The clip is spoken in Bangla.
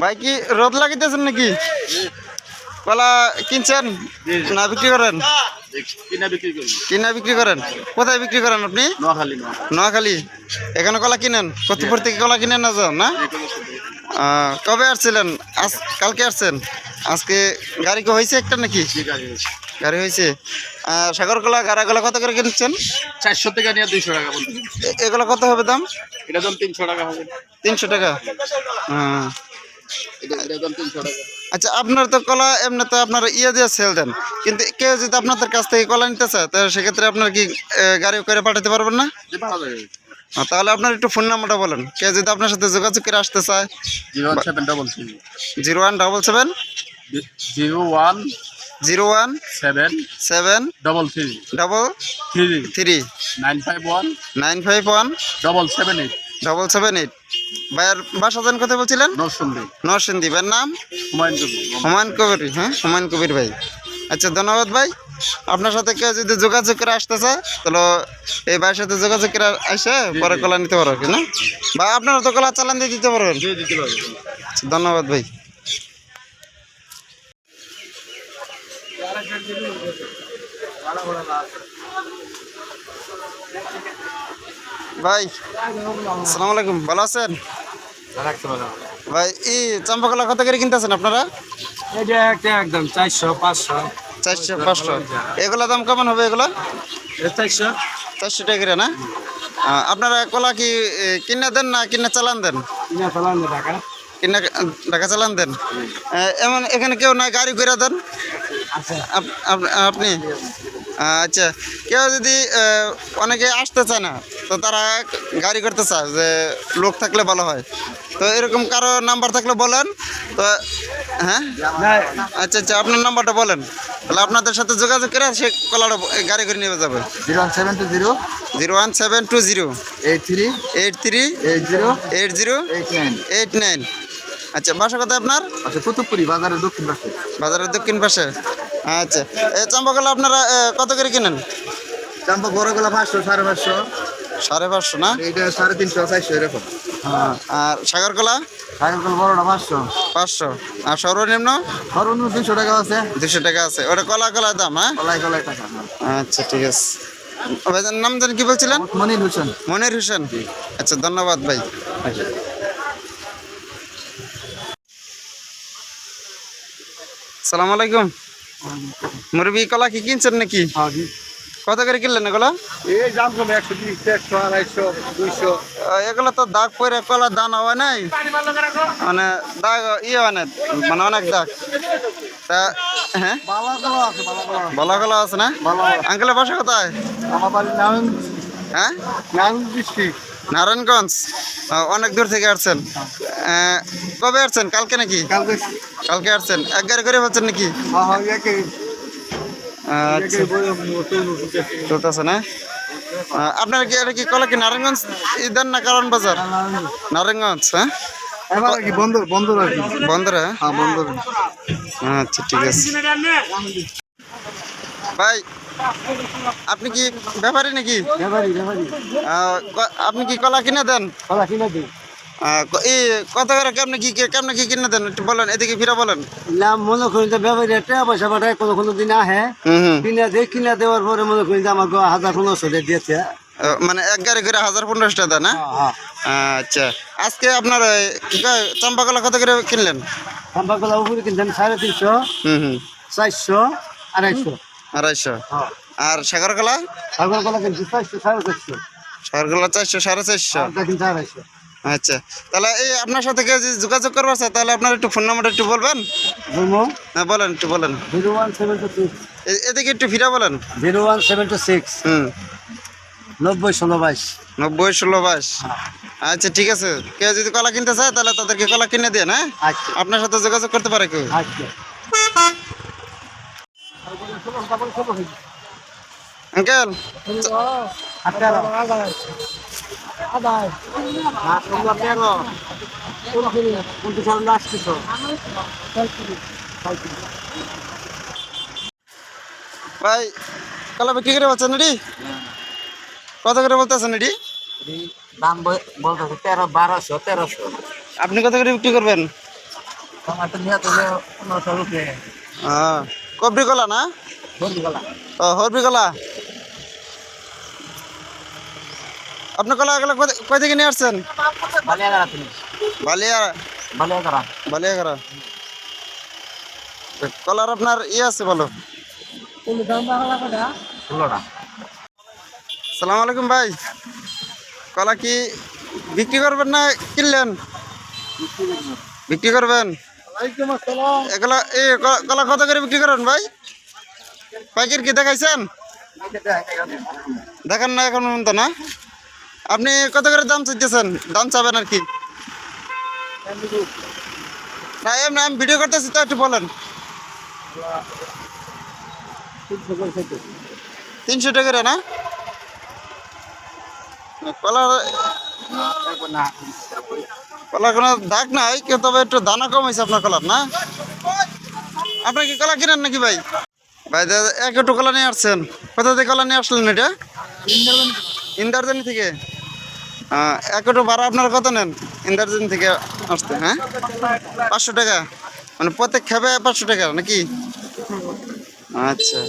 ভাই কি রোদ লাগিতেছেন নাকি? কলা কিনছেন না বিক্রি করেন? কিনা বিক্রি করেন? কোথায় বিক্রি করেন আপনি? নোয়াখালী নোয়াখালী। এখানে কলা কিনেন? কতপুর থেকে কলা কিনেন না যান না? কবে আসছিলেন? আজ কালকে আসছেন? আজকে গাড়ি কি হয়েছে একটা নাকি? গাড়ি হয়েছে। সাগর কলা কত করে কিনছেন? চারশো থেকে নিয়ে দুইশো টাকা এগুলো কত হবে দাম? এটা দাম তিনশো টাকা হবে। তিনশো টাকা? হ্যাঁ। টাকা। আচ্ছা আপনার তো কলা এমনি তো আপনার ইয়ে দিয়ে সেল দেন। কিন্তু কেউ যদি আপনাদের কাছ থেকে কলা নিতে চায় তাহলে সেক্ষেত্রে আপনার কি গাড়ি করে পাঠাতে পারবেন না? তাহলে আপনার একটু ফোন নাম্বারটা বলেন। কেউ যদি আপনার সাথে যোগাযোগ করে আসতে চায়। Zero one seven double zero one double seven? Zero one zero one seven seven double three double three three nine five one nine five one double seven eight double seven eight. ভাইয়ের বাসা দেন কথা বলছিলেন? নরসন্দী নরসিংদী। ভাইয়ের নাম? হুমায়ুন কবির। হুমায়ুন কবির হ্যাঁ? হুমায়ুন কবির ভাই। আচ্ছা ধন্যবাদ ভাই। আপনার সাথে কেউ যদি যোগাযোগ করে আসতে চায় তাহলে এই ভাইয়ের সাথে যোগাযোগ করে আসে পরে কলা নিতে পারো কি না? বা আপনারা তো কলা চালান দিয়ে দিতে পারবেন। আচ্ছা, ধন্যবাদ ভাই। ভাই আসসালামু আলাইকুম ভালো আছেন? ভাই ই চম্পা কলা কত করে কিনতেছেন আপনারা? একদম চারশো পাঁচশো। চারশো পাঁচশো। এগুলা দাম কেমন হবে এগুলা? চারশো। চারশো টাকা করে না? আপনারা কলা কি কিনে দেন না কিনে চালান দেন? কিনা টাকা চালান দেন? এমন এখানে কেউ না গাড়ি করে দেন? আপনি? আচ্ছা কেউ যদি অনেকে আসতে চায় না তো তারা গাড়ি করতে চায় যে লোক থাকলে ভালো হয়। তো এরকম কারও নাম্বার থাকলে বলেন তো হ্যাঁ? আচ্ছা আচ্ছা আপনার নাম্বারটা বলেন। তাহলে আপনাদের সাথে যোগাযোগ করে সে কলাটা গাড়ি করে নিয়ে যাবে। Zero one seven two zero. Zero one seven two zero. Eight three. Eight three. Eight zero. Eight zero. Eight nine. Eight nine. আচ্ছা বাসা কথা আপনার? আচ্ছা কুতুবপুরি বাজারের দক্ষিণ পাশে। বাজারের দক্ষিণ পাশে। আচ্ছা। এই চম্পাকলা আপনারা কত করে কিনেন? চাম্পা বড় গোলা পাঁচশো সাড়ে পাঁচশো। সাড়ে পাঁচশো না? এইটা সাড়ে তিনশো চারশো এরকম। আর সাগর কলা? সাইকেল কল বড়টা পাঁচশো। পাঁচশো। আর সর্বনিম্ন? সর্বনিম্ন দুশো টাকা আছে। দুশো টাকা আছে। ওটা কলা কলা দাম হ্যাঁ? কলাই কলাই টাকা আচ্ছা ঠিক আছে। ভাইজান নাম জানি কি বলছিলেন? মনির হোসেন। মনির হোসেন। আচ্ছা ধন্যবাদ ভাই। সালাম আলাইকুম। মুরবি কলা কি কিনছেন নাকি? কত করে কিনলেন এগুলো? এই দাম কমে একশো বিশ একশো আড়াইশো দুইশো। এগুলো তো দাগ পরে কলা দানা হয় নাই? মানে দাগ ইয়ে হয় না মানে অনেক দাগ। তা হ্যাঁ? ভালো কলা আছে। না? আঙ্কেলের বাসা কোথায়? আমার বাড়ির নারায়ণ হ্যাঁ? নারায়ণগঞ্জ? অনেক দূর থেকে আসছেন। কবে আসছেন? কালকে নাকি? কালকে। কালকে আসছেন। এক গাড়ি করে বলছেন নাকি? হ্যাঁ হ্যাঁ আচ্ছা। চলতেছে না? আপনার কি এটা কি কলা কি নারায়ণগঞ্জ ই দেন না কারণ বাজার? নারায়ণগঞ্জ হ্যাঁ? এবার কি বন্ধ বন্ধ বন্ধুরা হ্যাঁ? বন্ধ আচ্ছা ঠিক আছে। ভাই আপনি কি ব্যাপারী নাকি? আপনি কি কলা কিনে দেন? কলা কিনে দিই। এই কত করে কেমনে কি কেমনে কি কিনে দেন? একটু বলেন এদিকে ফিরে বলেন। নাম মনে করি ব্যাপারি টাকা পয়সা পাঠায় কোনো কোনো দিন আহে। কিনে দেয় কিনে দেওয়ার পরে মনে করি যে আমার হাজার পনেরোশো দিয়েছে। মানে এক গাড়ি করে হাজার পনেরোশো টাকা দেন হ্যাঁ? হ্যাঁ আচ্ছা আজকে আপনার চম্পা কলা কত করে কিনলেন? চাম্পা কলা উপরে কিনছেন সাড়ে তিনশো চারশো আড়াইশো। আড়াইশো। হ্যাঁ। আর সাগর কলা ছাগল চারশো সাড়ে চারশো। সাগর চারশো সাড়ে চারশো। আড়াইশো আচ্ছা তাহলে এই আপনার সাথে কেউ যদি যোগাযোগ করবার চায় তাহলে আপনার একটু ফোন নাম্বারটা একটু বলবেন? বলব? হ্যাঁ বলেন একটু বলেন। Zero one seven two six. এদিকে একটু ফিরে বলেন। Zero one seven two six. হুম। নব্বই ষোলো বাইশ। নব্বই ষোলো বাইশ। আচ্ছা ঠিক আছে। কেউ যদি কলা কিনতে চায় তাহলে তাদেরকে কলা কিনে দেন হ্যাঁ? আচ্ছা। আপনার সাথে যোগাযোগ করতে পারে কেউ? আচ্ছা। আঙ্কেল। ভাই কলা বিক্রি করে বলছেন এডি কত করে বলতেছেন এডি দাম বলতেছে তেরো বারোশো তেরোশো আপনি কত করে বিক্রি করবেন? আমার তো নিয়ে তো পনেরোশো রুপে হ্যাঁ কবরি কলা না ও হরবি কলা আপনি কলা এগুলো কই থেকে নিয়ে আসছেন? বালিয়াগাড়া তুমি বালিয়া বালিয়াগাড়া। বালিয়াঘারা কলার আপনার ইয়ে আছে বলো। সালাম আলাইকুম ভাই। কলা কি বিক্রি করবেন না কিনলেন? বিক্রি করবেন? এগুলা কলা কত করে বিক্রি করেন ভাই? পাইকার কি দেখাইছেন? দেখেন না এখন পর্যন্ত না। আপনি কত করে দাম চাইতেছেন? দাম চাবেন আর কি। না এমনি আমি ভিডিও করতেছি তো, একটু বলেন। তিনশো টাকা করে না? কলার কলার কোনো দাগ নাই কিন্তু তবে একটু দানা কম হয়েছে আপনার কলার, না? আপনি কি কলা কিনেন নাকি ভাই? ভাই দাদা এক একটু কলা নিয়ে আসছেন। কোথা থেকে কলা নিয়ে আসলেন এটা? ইন্দারজানি থেকে। এক একটু ভাড়া আপনার কত নেন? ইন্দারজানি থেকে আসতে হ্যাঁ? পাঁচশো টাকা? মানে প্রত্যেক খেবে পাঁচশো টাকা নাকি? আচ্ছা।